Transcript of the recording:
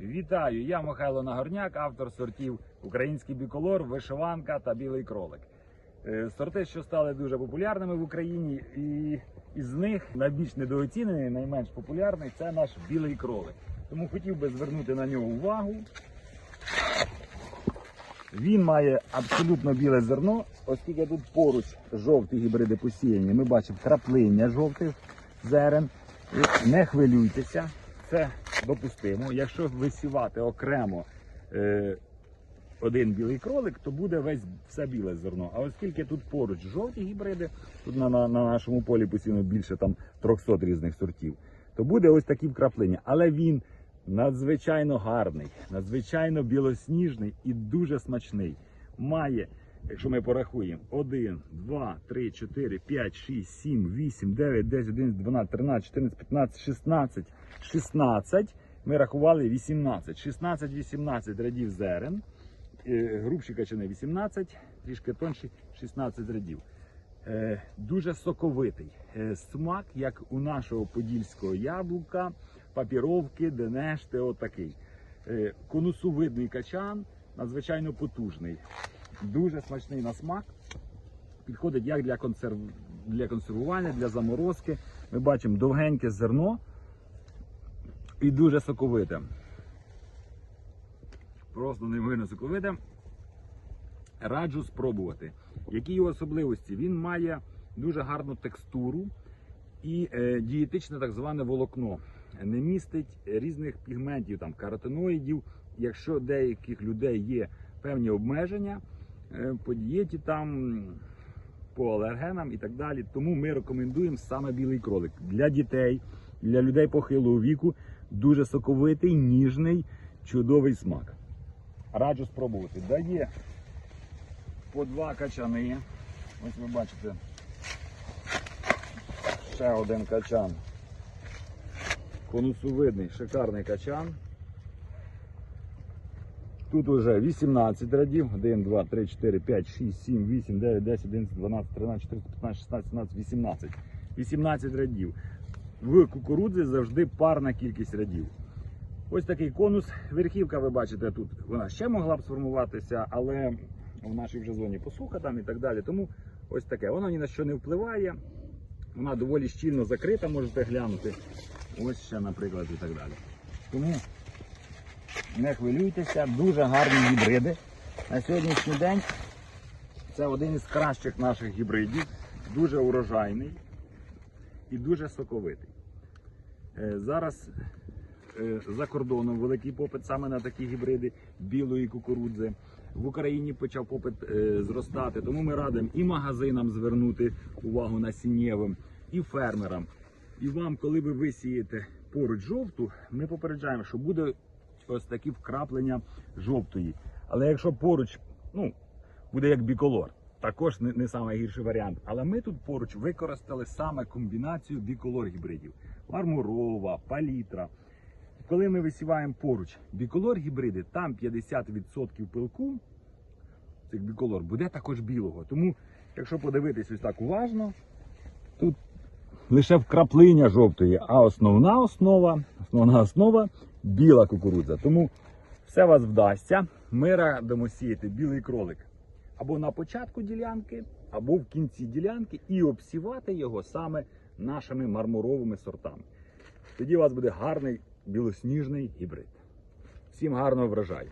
Вітаю! Я Михайло Нагорняк, автор сортів Український біколор, вишиванка та білий кролик. Е, Сорти, що стали дуже популярними в Україні, і із них найбільш недооцінений, найменш популярний це наш білий кролик. Тому хотів би звернути на нього увагу. Він має абсолютно біле зерно, оскільки тут поруч жовті гібриди посіяні. Ми бачимо краплиння жовтих зерен. Не хвилюйтеся, це допустимо. Якщо висівати окремо е, один білий кролик, то буде весь все біле зерно. А оскільки тут поруч жовті гібриди, тут на, на, на нашому полі посіяно більше там 300 різних сортів, то буде ось такі вкраплення. Але він надзвичайно гарний, надзвичайно білосніжний і дуже смачний. Має, якщо ми порахуємо, 1, 2, 3, 4, 5, 6, 7, 8, 9, 10, 11, 12, 13, 14, 15, 16, 16. Ми рахували 18. 16-18 рядів зерен. Е, Грубші качани 18, трішки тонші 16 рядів. Е, Дуже соковитий. Е, Смак, як у нашого подільського яблука, папіровки, денешти, отакий. Конусовидний качан, надзвичайно потужний. Дуже смачний на смак. Підходить як для, консерв... для консервування, для заморозки. Ми бачимо довгеньке зерно і дуже соковите. Просто неймовірно соковите. Раджу спробувати. Які його особливості? Він має дуже гарну текстуру і е, дієтичне так зване волокно. Не містить різних пігментів, там каротиноїдів. Якщо деяких людей є певні обмеження по дієті, там по алергенам і так далі. Тому ми рекомендуємо саме білий кролик для дітей, для людей похилого віку. Дуже соковитий, ніжний, чудовий смак. Раджу спробувати. Дає по два качани. Ось ви бачите. Ще один качан. Конусовидний, шикарний качан. Тут уже 18 рядів. 1, 2, 3, 4, 5, 6, 7, 8, 9, 10, 11, 12, 13, 14, 15, 16, 17, 18. 18 рядів. В кукурудзі завжди парна кількість рядів. Ось такий конус. Верхівка, ви бачите, тут вона ще могла б сформуватися, але в нашій вже зоні посуха там і так далі. Тому ось таке. Воно ні на що не впливає. Вона доволі щільно закрита, можете глянути. Ось ще, наприклад, і так далі. Тому не хвилюйтеся, дуже гарні гібриди. На сьогоднішній день це один із кращих наших гібридів, дуже урожайний і дуже соковитий. Е, Зараз е, за кордоном великий попит саме на такі гібриди білої кукурудзи. В Україні почав попит е, зростати, тому ми радимо і магазинам звернути увагу насіннєвим, і фермерам. І вам, коли ви висієте поруч жовту, ми попереджаємо, що буде ось такі вкраплення жовтої. Але якщо поруч, ну, буде як біколор, також не, не найгірший варіант. Але ми тут поруч використали саме комбінацію біколор гібридів: мармурова, палітра. Коли ми висіваємо поруч біколор гібриди, там 50% пилку цих біколор буде також білого. Тому, якщо подивитись ось так уважно, тут лише вкраплення жовтої, а основна основа, основна основа біла кукурудза. Тому все вас вдасться. Ми радимо сіяти білий кролик або на початку ділянки, або в кінці ділянки і обсівати його саме нашими мармуровими сортами. Тоді у вас буде гарний білосніжний гібрид. Всім гарного врожаю!